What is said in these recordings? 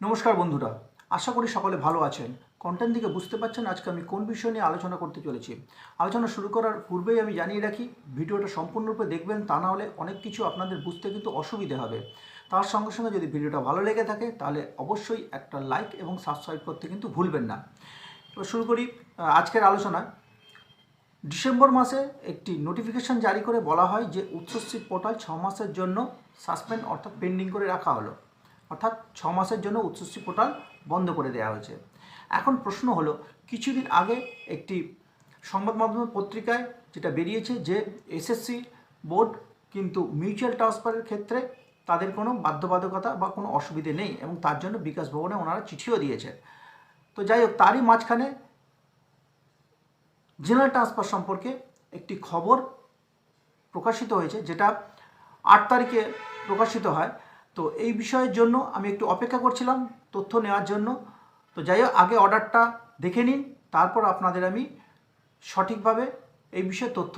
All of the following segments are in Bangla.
নমস্কার বন্ধুরা, আশা করি সকলে ভালো আছেন। কন্টেন্ট দিকে বুঝতে পারছেন আজকে আমি কোন বিষয় নিয়ে আলোচনা করতে চলেছি। আলোচনা শুরু করার পূর্বেই আমি জানিয়ে রাখি, ভিডিওটা সম্পূর্ণরূপে দেখবেন, তা না হলে অনেক কিছু আপনাদের বুঝতে কিন্তু অসুবিধে হবে। তার সঙ্গে সঙ্গে যদি ভিডিওটা ভালো লেগে থাকে, তাহলে অবশ্যই একটা লাইক এবং সাবস্ক্রাইব করতে কিন্তু ভুলবেন না। এবার শুরু করি আজকের আলোচনায় ডিসেম্বর মাসে একটি নোটিফিকেশন জারি করে বলা হয় যে উচ্চশ্রী পোর্টাল ছ মাসের জন্য সাসপেন্ড অর্থাৎ পেন্ডিং করে রাখা হলো। অর্থাৎ ছ মাসের জন্য উচ্চশ্রী পোর্টাল বন্ধ করে দেওয়া হয়েছে। এখন প্রশ্ন হলো, কিছুদিন আগে একটি সংবাদ মাধ্যম পত্রিকায় যেটা বেরিয়েছে যে এসএসসি বোর্ড কিন্তু মিউচুয়াল ট্রান্সফারের ক্ষেত্রে তাদের কোনো বাধ্যবাধকতা বা কোনো অসুবিধে নেই এবং তার জন্য বিকাশ ভবনে ওনারা চিঠিও দিয়েছে তো যাই হোক, তারই মাঝখানে জেনারেল ট্রান্সফার সম্পর্কে একটি খবর প্রকাশিত হয়েছে, যেটা আট তারিখে প্রকাশিত হয়। তো এই বিষয়ের জন্য আমি একটু অপেক্ষা করছিলাম তথ্য নেওয়ার জন্য। তো যাই হোক, আগে অর্ডারটা দেখে নিন, তারপর আপনাদের আমি সঠিকভাবে এই বিষয়ে তথ্য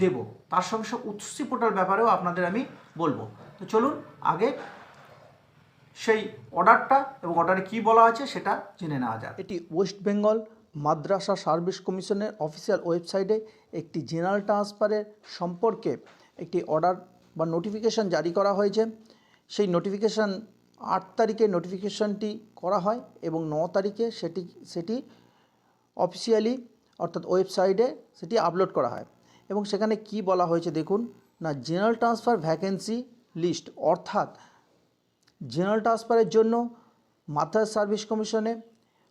দেব। তার সঙ্গে সঙ্গে উচ্চশ্রী পোর্টাল ব্যাপারেও আপনাদের আমি বলব। তো চলুন, আগে সেই অর্ডারটা এবং অর্ডারে কী বলা আছে সেটা জেনে নেওয়া যাক। এটি ওয়েস্ট বেঙ্গল মাদ্রাসা সার্ভিস কমিশনের অফিসিয়াল ওয়েবসাইটে একটি জেনারেল ট্রান্সফারের সম্পর্কে একটি অর্ডার বা নোটিফিকেশন জারি করা হয়েছে। সেই নোটিফিকেশান আট তারিখে নোটিফিকেশানটি করা হয় এবং ন তারিখে সেটি সেটি অফিসিয়ালি অর্থাৎ ওয়েবসাইটে সেটি আপলোড করা হয়। এবং সেখানে কি বলা হয়েছে দেখুন, না জেনারেল ট্রান্সফার ভ্যাকেন্সি লিস্ট অর্থাৎ জেনারেল ট্রান্সফারের জন্য মাদ্রাস সার্ভিস কমিশনে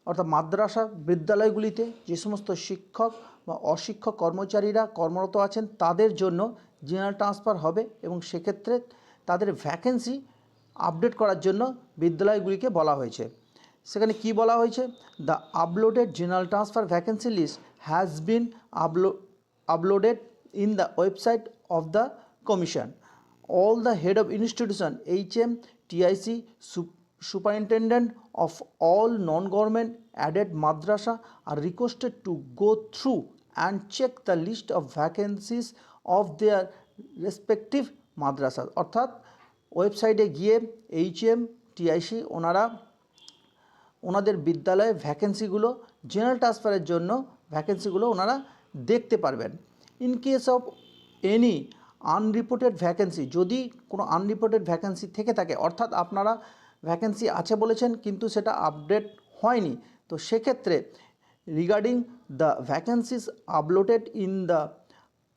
অর্থাৎ মাদ্রাসা বিদ্যালয়গুলিতে যে সমস্ত শিক্ষক বা অশিক্ষক কর্মচারীরা কর্মরত আছেন তাদের জন্য জেনারেল ট্রান্সফার হবে এবং সেক্ষেত্রে তাদের ভ্যাকেন্সি আপডেট করার জন্য বিদ্যালয়গুলিকে বলা হয়েছে। সেখানে কি বলা হয়েছে? The uploaded general transfer vacancy list has been আপলো uploaded in the website of the commission all the head of institution H M TIC superintendent of all non government aided madrasa are requested to go through and check the list of vacancies of their respective madrasas. অর্থাৎ ওয়েবসাইটে গিয়ে এইচএম, টিআইসি ওনারা, ওনাদের বিদ্যালয়ে ভ্যাকেন্সিগুলো জেনারেল ট্রান্সফারের জন্য ভ্যাকেন্সিগুলো ওনারা দেখতে পারবেন in case of any unreported vacancy যদি কোনো আনরিপোর্টেড ভ্যাকেন্সি থেকে থাকে, অর্থাৎ আপনারা ভ্যাকেন্সি আছে বলেছেন, কিন্তু সেটা আপডেট হয়নি, তো সেক্ষেত্রে regarding the vacancies uploaded in the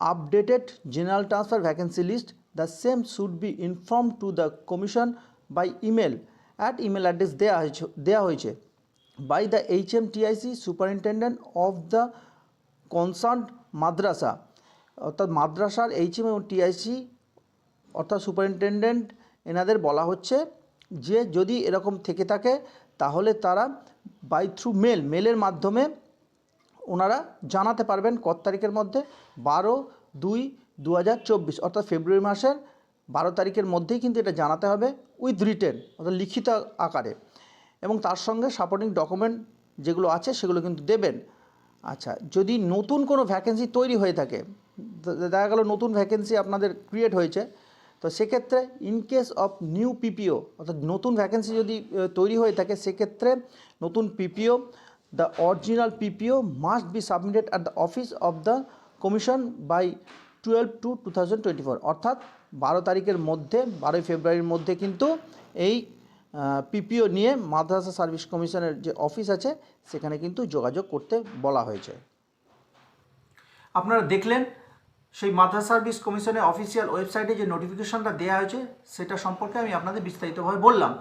updated general transfer vacancy list the same should be informed to the commission by email. At email address দেওয়া হয়েছে by the HMTIC superintendent of the concerned madrasa অর্থাৎ মাদ্রাসার এইচএম এবং টিআইসি অর্থাৎ সুপারিনটেন্ডেন্ট এনাদের বলা হচ্ছে যে যদি এরকম থেকে থাকে, তাহলে তারা বাই থ্রু মেল মেলের মাধ্যমে ওনারা জানাতে পারবেন কত তারিখের মধ্যে, বারো দুই দু হাজার চব্বিশ, অর্থাৎ ফেব্রুয়ারি মাসের বারো তারিখের মধ্যেই কিন্তু এটা জানাতে হবে উইথ রিটেন অর্থাৎ লিখিত আকারে। এবং তার সঙ্গে সাপোর্টিং ডকুমেন্ট যেগুলো আছে সেগুলো কিন্তু দেবেন। আচ্ছা যদি নতুন কোনো ভ্যাকেন্সি তৈরি হয়ে থাকে দেখা গেল নতুন ভ্যাকেন্সি আপনাদের ক্রিয়েট হয়েছে, তো সেক্ষেত্রে in case of new PPO অর্থাৎ নতুন ভ্যাকেন্সি যদি তৈরি হয়ে থাকে, সেক্ষেত্রে নতুন PPO the original PPO must be submitted at the office of the commission by twelve two two thousand four অর্থাৎ বারো তারিখের মধ্যে, বারোই ফেব্রুয়ারির মধ্যে কিন্তু এই পিপিও নিয়ে মাদ্রাসা সার্ভিস কমিশনের যে অফিস আছে, সেখানে কিন্তু যোগাযোগ করতে বলা হয়েছে। আপনারা দেখলেন, সেই মাদ্রাসা সার্ভিস কমিশনের অফিসিয়াল ওয়েবসাইটে যে নোটিফিকেশনটা দেওয়া হয়েছে, সেটা সম্পর্কে আমি আপনাদের বিস্তারিতভাবে বললাম।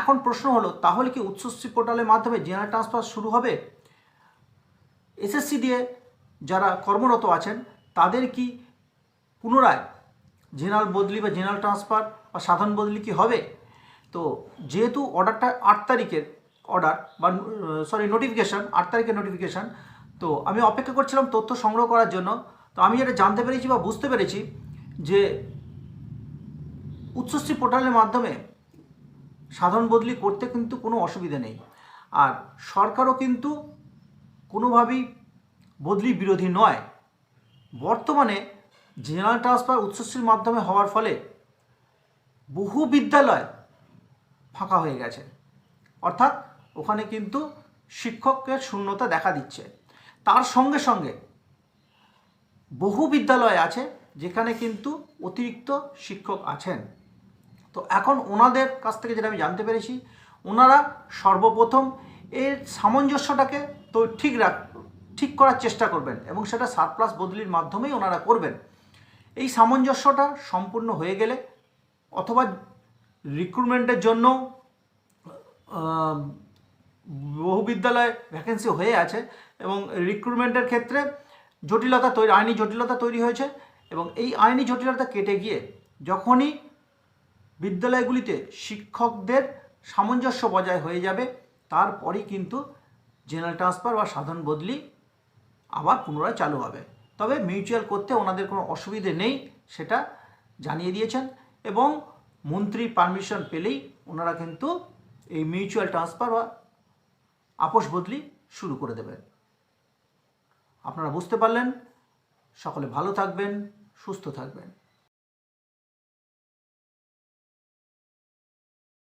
এখন প্রশ্ন হলো, তাহলে কি উচ্চশ্রী পোর্টালের মাধ্যমে জেনারেল ট্রান্সফার শুরু হবে? এসএসসি দিয়ে যারা কর্মরত আছেন, তাদের কি পুনরায় জেনারেল বদলি বা জেনারেল ট্রান্সফার বা সাধারণ বদলি কি হবে? তো যেহেতু অর্ডারটা আট তারিখের অর্ডার বা সরি নোটিফিকেশান আট তারিখের নোটিফিকেশান তো আমি অপেক্ষা করছিলাম তথ্য সংগ্রহ করার জন্য। তো আমি যেটা জানতে পেরেছি বা বুঝতে পেরেছি যে উচ্চশ্রী পোর্টালের মাধ্যমে সাধারণ বদলি করতে কিন্তু কোনো অসুবিধা নেই। আর সরকারও কিন্তু কোনোভাবেই বদলি বিরোধী নয়। বর্তমানে জেনারেল ট্রান্সফার উচ্চশ্রীর মাধ্যমে হওয়ার ফলে বহু বিদ্যালয় ফাঁকা হয়ে গেছে। অর্থাৎ ওখানে কিন্তু শিক্ষকের শূন্যতা দেখা দিচ্ছে। তার সঙ্গে সঙ্গে বহু বিদ্যালয় আছে যেখানে কিন্তু অতিরিক্ত শিক্ষক আছেন। তো এখন ওনাদের কাছ থেকে যেটা আমি জানতে পেরেছি, ওনারা সর্বপ্রথম এর সামঞ্জস্যটাকে তো ঠিক রাখ ঠিক করার চেষ্টা করবেন এবং সেটা সারপ্লাস বদলির মাধ্যমেই ওনারা করবেন। এই সামঞ্জস্যটা সম্পূর্ণ হয়ে গেলে অথবা রিক্রুটমেন্টের জন্য বহু বিদ্যালয়ে ভ্যাকেন্সি হয়ে আছে এবং রিক্রুটমেন্টের ক্ষেত্রে জটিলতা তৈরি, আইনি জটিলতা তৈরি হয়েছে এবং এই আইনি জটিলতা কেটে গিয়ে যখনই বিদ্যালয়গুলিতে শিক্ষকদের সামঞ্জস্য বজায় হয়ে যাবে, তারপরেই কিন্তু জেনারেল ট্রান্সফার বা সাধারণ বদলি আবার পুনরায় চালু হবে। তবে মিউচুয়াল করতে ওনাদের কোনো অসুবিধে নেই, সেটা জানিয়ে দিয়েছেন। এবং মন্ত্রী পারমিশন পেলেই ওনারা কিন্তু এই মিউচুয়াল ট্রান্সফার বা আপোষ বদলি শুরু করে দেবেন। আপনারা বুঝতে পারলেন। সকলে ভালো থাকবেন, সুস্থ থাকবেন।